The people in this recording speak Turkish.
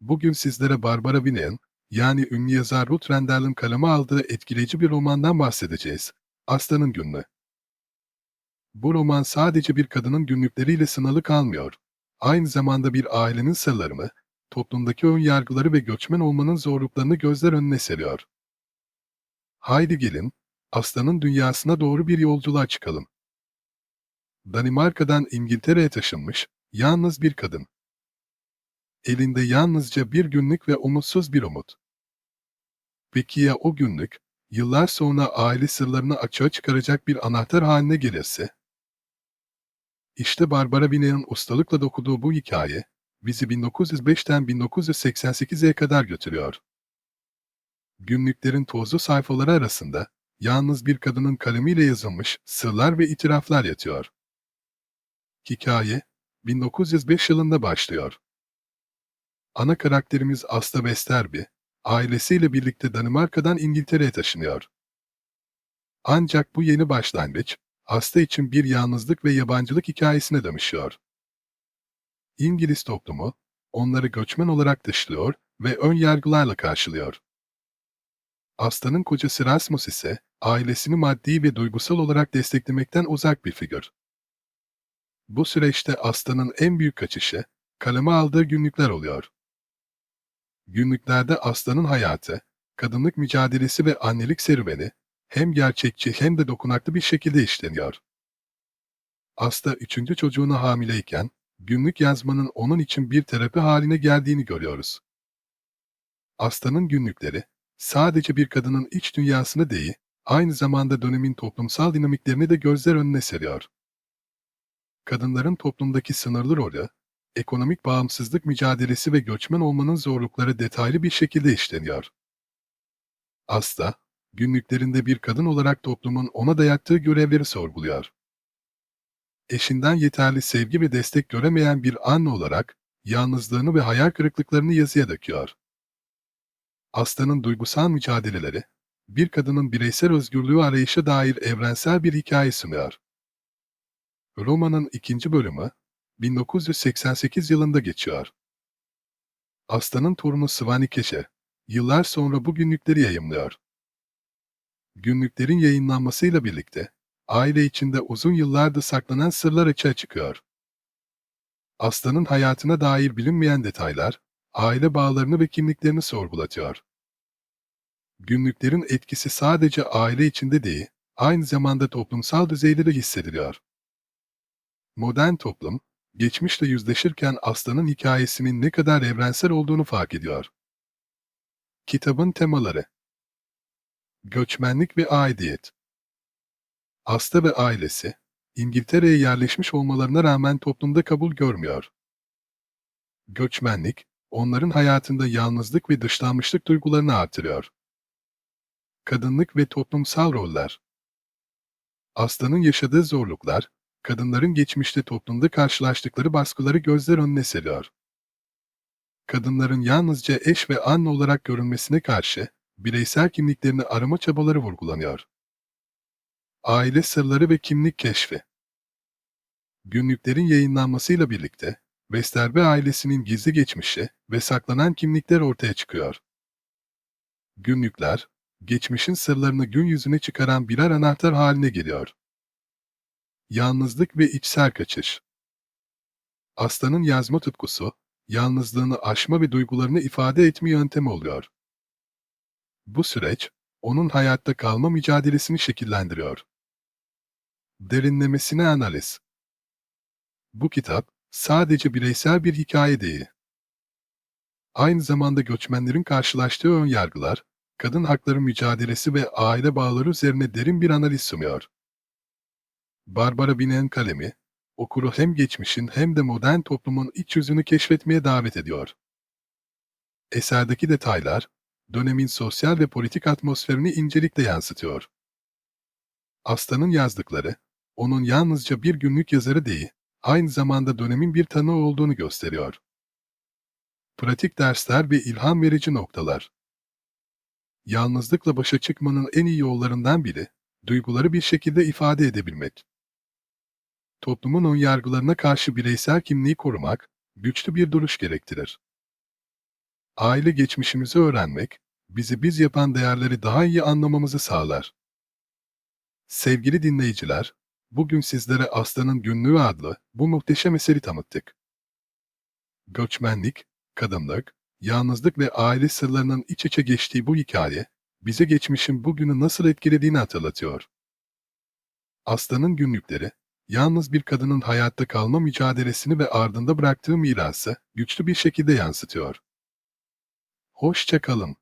Bugün sizlere Barbara Winne'in, yani ünlü yazar Ruth Rendell'in kaleme aldığı etkileyici bir romandan bahsedeceğiz. Aslanın Günlüğü. Bu roman sadece bir kadının günlükleriyle sınırlı kalmıyor. Aynı zamanda bir ailenin sırlarını, toplumdaki ön yargıları ve göçmen olmanın zorluklarını gözler önüne seriyor. Haydi gelin, Aslan'ın dünyasına doğru bir yolculuğa çıkalım. Danimarka'dan İngiltere'ye taşınmış, yalnız bir kadın. Elinde yalnızca bir günlük ve umutsuz bir umut. Peki ya o günlük, yıllar sonra aile sırlarını açığa çıkaracak bir anahtar haline gelirse? İşte Barbara Winne'in ustalıkla dokuduğu bu hikaye, bizi 1905'ten 1988'e kadar götürüyor. Günlüklerin tozlu sayfaları arasında, yalnız bir kadının kalemiyle yazılmış sırlar ve itiraflar yatıyor. Hikaye, 1905 yılında başlıyor. Ana karakterimiz Asta Westerby, ailesiyle birlikte Danimarka'dan İngiltere'ye taşınıyor. Ancak bu yeni başlangıç, Asta için bir yalnızlık ve yabancılık hikayesine dönüşüyor. İngiliz toplumu, onları göçmen olarak dışlıyor ve ön yargılarla karşılıyor. Asta'nın kocası Rasmus ise, ailesini maddi ve duygusal olarak desteklemekten uzak bir figür. Bu süreçte Asta'nın en büyük kaçışı, kaleme aldığı günlükler oluyor. Günlüklerde Aslan'ın hayatı, kadınlık mücadelesi ve annelik serüveni hem gerçekçi hem de dokunaklı bir şekilde işleniyor. Aslı üçüncü çocuğuna hamileyken, günlük yazmanın onun için bir terapi haline geldiğini görüyoruz. Aslan'ın günlükleri, sadece bir kadının iç dünyasını değil, aynı zamanda dönemin toplumsal dinamiklerini de gözler önüne seriyor. Kadınların toplumdaki sınırlı rolü, ekonomik bağımsızlık mücadelesi ve göçmen olmanın zorlukları detaylı bir şekilde işleniyor. Asta, günlüklerinde bir kadın olarak toplumun ona dayattığı görevleri sorguluyor. Eşinden yeterli sevgi ve destek göremeyen bir anne olarak, yalnızlığını ve hayal kırıklıklarını yazıya döküyor. Asta'nın duygusal mücadeleleri, bir kadının bireysel özgürlüğü arayışa dair evrensel bir hikaye sunuyor. Romanın ikinci bölümü, 1988 yılında geçiyor. Aslanın torunu Svani Keşe, yıllar sonra bu günlükleri yayımlıyor. Günlüklerin yayınlanmasıyla birlikte, aile içinde uzun yıllardır saklanan sırlar açığa çıkıyor. Aslanın hayatına dair bilinmeyen detaylar, aile bağlarını ve kimliklerini sorgulatıyor. Günlüklerin etkisi sadece aile içinde değil, aynı zamanda toplumsal düzeyde de hissediliyor. Modern toplum, geçmişle yüzleşirken Aslan'ın hikayesinin ne kadar evrensel olduğunu fark ediyor. Kitabın temaları Göçmenlik ve aidiyet Asta ve ailesi, İngiltere'ye yerleşmiş olmalarına rağmen toplumda kabul görmüyor. Göçmenlik, onların hayatında yalnızlık ve dışlanmışlık duygularını artırıyor. Kadınlık ve toplumsal roller Aslanın yaşadığı zorluklar, kadınların geçmişte toplumda karşılaştıkları baskıları gözler önüne seriyor. Kadınların yalnızca eş ve anne olarak görünmesine karşı bireysel kimliklerini arama çabaları vurgulanıyor. Aile sırları ve kimlik keşfi Günlüklerin yayınlanmasıyla birlikte Westerby ailesinin gizli geçmişi ve saklanan kimlikler ortaya çıkıyor. Günlükler, geçmişin sırlarını gün yüzüne çıkaran birer anahtar haline geliyor. Yalnızlık ve içsel kaçış. Aslanın yazma tutkusu, yalnızlığını aşma ve duygularını ifade etme yöntemi oluyor. Bu süreç, onun hayatta kalma mücadelesini şekillendiriyor. Derinlemesine analiz. Bu kitap, sadece bireysel bir hikaye değil. Aynı zamanda göçmenlerin karşılaştığı ön yargılar, kadın hakları mücadelesi ve aile bağları üzerine derin bir analiz sunuyor. Barbara Winne'in kalemi, okuru hem geçmişin hem de modern toplumun iç yüzünü keşfetmeye davet ediyor. Eserdeki detaylar, dönemin sosyal ve politik atmosferini incelikle yansıtıyor. Aslan'ın yazdıkları, onun yalnızca bir günlük yazarı değil, aynı zamanda dönemin bir tanığı olduğunu gösteriyor. Pratik dersler ve ilham verici noktalar. Yalnızlıkla başa çıkmanın en iyi yollarından biri, duyguları bir şekilde ifade edebilmek. Toplumun ön yargılarına karşı bireysel kimliği korumak, güçlü bir duruş gerektirir. Aile geçmişimizi öğrenmek, bizi biz yapan değerleri daha iyi anlamamızı sağlar. Sevgili dinleyiciler, bugün sizlere Aslanın Günlüğü adlı bu muhteşem eseri tanıttık. Göçmenlik, kadınlık, yalnızlık ve aile sırlarının iç içe geçtiği bu hikaye, bize geçmişin bugünü nasıl etkilediğini hatırlatıyor. Aslanın günlükleri, yalnız bir kadının hayatta kalma mücadelesini ve ardında bıraktığı mirası güçlü bir şekilde yansıtıyor. Hoşça kalın.